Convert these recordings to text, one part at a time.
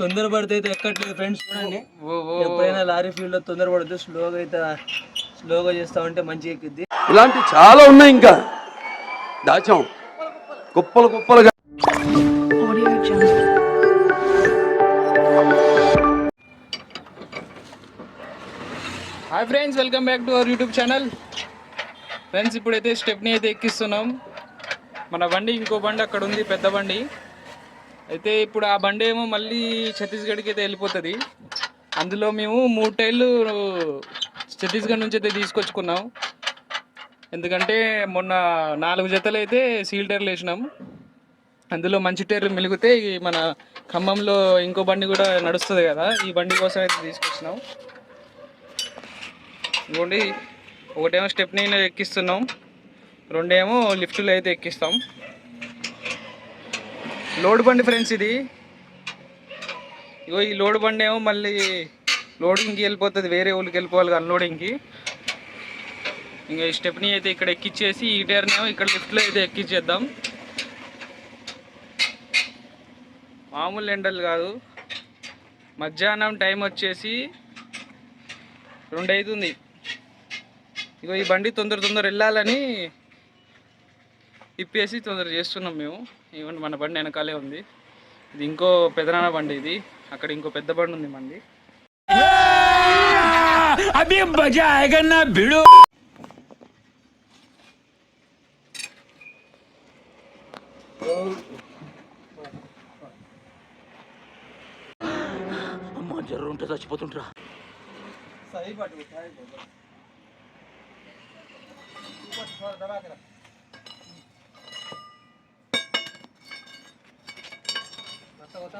తొందరపడితే అయితే ఎక్కట్లేదు ఫ్రెండ్స్ చూడండి. ఎప్పుడైనా లారీ ఫీల్డ్లో తొందరపడితే స్లోగా అయితే స్లోగా చేస్తా ఉంటే మంచిగా ఎక్కిద్ది. ఇలాంటి చాలా ఉన్నాయి ఇంకా. దాచాం. కుప్పలు కుప్పలుగా. Hi friends welcome back to our YouTube channel friends ఇప్పుడైతే స్టెప్ని అయితే ఎక్కిస్తున్నాం. మన బండి ఇంకో బండి అక్కడ ఉంది పెద్ద బండి. అయితే ఇప్పుడు ఆ బండి ఏమో మళ్ళీ ఛత్తీస్గఢ్కి అయితే వెళ్ళిపోతుంది. అందులో మేము మూడు టైర్లు ఛత్తీస్గఢ్ నుంచి అయితే తీసుకొచ్చుకున్నాం. ఎందుకంటే మొన్న నాలుగు జతలు అయితే సీల్ టైర్లు వేసినాం. అందులో మంచి టైర్లు మిలిగితే మన ఖమ్మంలో ఇంకో బండి కూడా నడుస్తుంది కదా ఈ బండి కోసం అయితే తీసుకొచ్చినాం. ఇంకోటి ఒకటేమో స్టెప్ని ఎక్కిస్తున్నాం. రెండేమో లిఫ్ట్లో అయితే ఎక్కిస్తాం. లోడ్ బండి ఫ్రెండ్స్ ఇది. ఇగో ఈ లోడ్ బండి ఏమో మళ్ళీ లోడింగ్కి వెళ్ళిపోతుంది వేరే ఊళ్ళకి వెళ్ళిపోవాలి అన్లోడింగ్కి ఇంకా ఈ స్టెప్ని అయితే ఇక్కడ ఎక్కిచ్చేసి ఈ టైర్నేమో ఇక్కడ లిఫ్ట్లో అయితే ఎక్కిచ్చేద్దాం. మామూలు ఎండలు కాదు. మధ్యాహ్నం టైం వచ్చేసి రెండు అవుతుంది ఇగో ఈ బండి తొందర తొందర వెళ్ళాలని తిప్పేసి తొందర చేస్తున్నాం మేము. ఈవెన్ మన బండి వెనకాలే ఉంది. ఇది ఇంకో పెదనాన్న బండి ఇది. అక్కడ ఇంకో పెద్ద బండి ఉంది మంది అమ్మా జ్వరం చచ్చిపోతుంటరా సరే పట్టు मतलब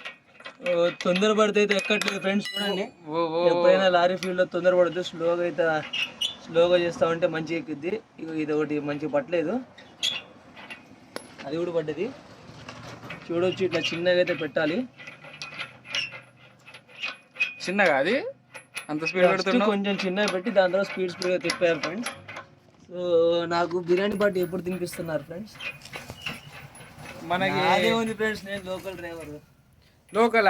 తొందరపడితే అయితే ఎక్కట్లేదు ఫ్రెండ్స్ చూడండి ఎప్పుడైనా లారీ ఫీల్డ్లో తొందరపడితే స్లోగా అయితే స్లోగా చేస్తా ఉంటే మంచిగా ఎక్కిద్ది. ఇది ఒకటి మంచిగా పట్టలేదు. అది కూడా పడ్డది. చూడొచ్చు ఇట్లా చిన్నగా అయితే పెట్టాలి. చిన్నగా అది? అంత స్పీడ్ కొంచెం చిన్నగా పెట్టి దాని తర్వాత స్పీడ్ స్పీడ్గా తిప్పారు ఫ్రెండ్స్ సో నాకు బిర్యానీ పార్టీ ఎప్పుడు తినిపిస్తున్నారు ఫ్రెండ్స్ మనకి అదే ఉంది ఫ్రెండ్స్ నేను లోకల్ డ్రైవర్ లోకల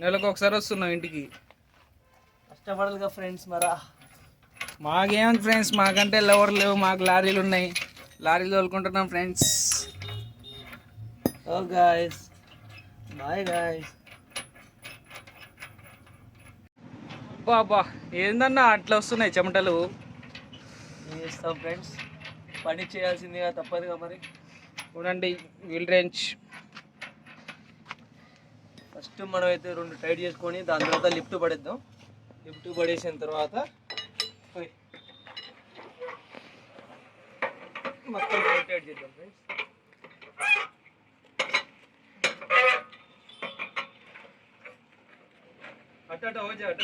నెలకు ఒకసారి వస్తున్నాం ఇంటికి. కష్టపడాలిగా ఫ్రెండ్స్ మరా. మాకేం ఫ్రెండ్స్ మాకంటే లవర్ లేవు మాకు లారీలు ఉన్నాయి. లారీలు తోలుకుంటున్నాం friends. Oh guys. Bye guys. బాబా ఏందన్నా అట్లా వస్తున్నాయి చెమటలు? ఏం చేస్తాం ఫ్రెండ్స్? పని చేయాల్సిందిగా తప్పదుగా మరి. చూడండి వీల్ రేంజ్. ఫస్ట్ మనం అయితే రెండు టైట్ చేసుకొని దాని తర్వాత లిఫ్ట్ పడేద్దాం. లిఫ్ట్ పడేసిన తర్వాత మొత్తం టైట్ చేద్దాం ఫ్రెండ్స్. అట్ట అట్ట వచ్చే అట్ట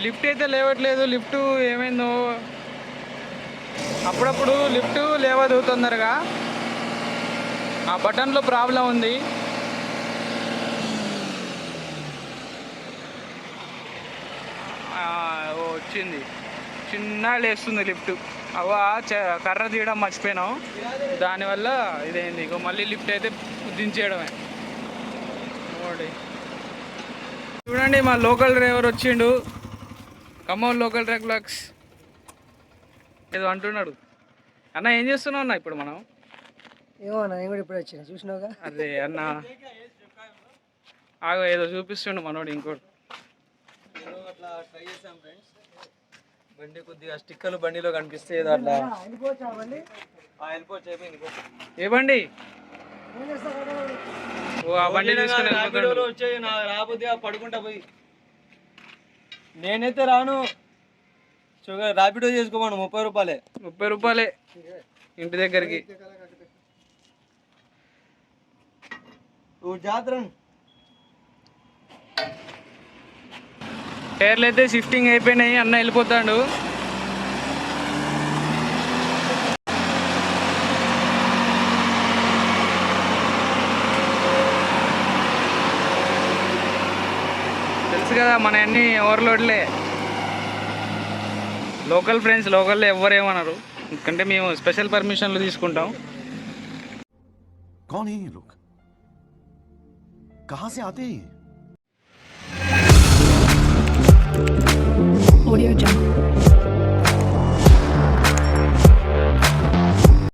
లిఫ్ట్ అయితే లేవట్లేదు లిఫ్ట్ ఏమైందో. అప్పుడప్పుడు లిఫ్ట్ లేవదు తొందరగా ఆ బటన్లో ప్రాబ్లం ఉంది. వచ్చింది. చిన్న లేస్తుంది లిఫ్ట్. అవ చ- కర్ర తీయడం మర్చిపోయినాం. దానివల్ల ఇదైంది. ఇక మళ్ళీ లిఫ్ట్ అయితే దించేయడమే. చూడండి మా లోకల్ డ్రైవర్ వచ్చిండు. ఖమ్మం లోకల్ ట్రక్ బ్లాక్స్ ఏదో అంటున్నాడు. అన్న ఏం చేస్తున్నావు అన్న ఇప్పుడు మనం? ఏమో నేను కూడా ఇప్పుడు వచ్చిన చూసినావుగా? అదే అన్న. ఆగో ఏదో చూపిస్తుండు మనోడు ఇంకోటి అట్లా ట్రై చేసాం ఫ్రెండ్స్. బండి కొద్దిగా స్టిక్కర్లు బండిలో కనిపిస్తే ఏదో అట్లా. ఏ బండి? ఓ ఆ బండి తీసుకుని నా రాబోద్ది పడుకుంటా పోయి. నేనైతే రాను. షుగర్ ర్యాపిడో చేసుకోమను ముప్పై రూపాయలే. ముప్పై రూపాయలే ఇంటి దగ్గరికి. జాతర టైర్లు అయితే షిఫ్టింగ్ అయిపోయినాయి అన్న వెళ్ళిపోతాడు. తెలుసు కదా మన అన్ని ఓవర్లోడ్లే లోకల్ ఫ్రెండ్స్ లోకల్లో ఎవరు ఏమన్నారు ఎందుకంటే మేము స్పెషల్ పర్మిషన్లు తీసుకుంటాం कौन है ये लोग कहां से आते हैं ये Audio Jungle.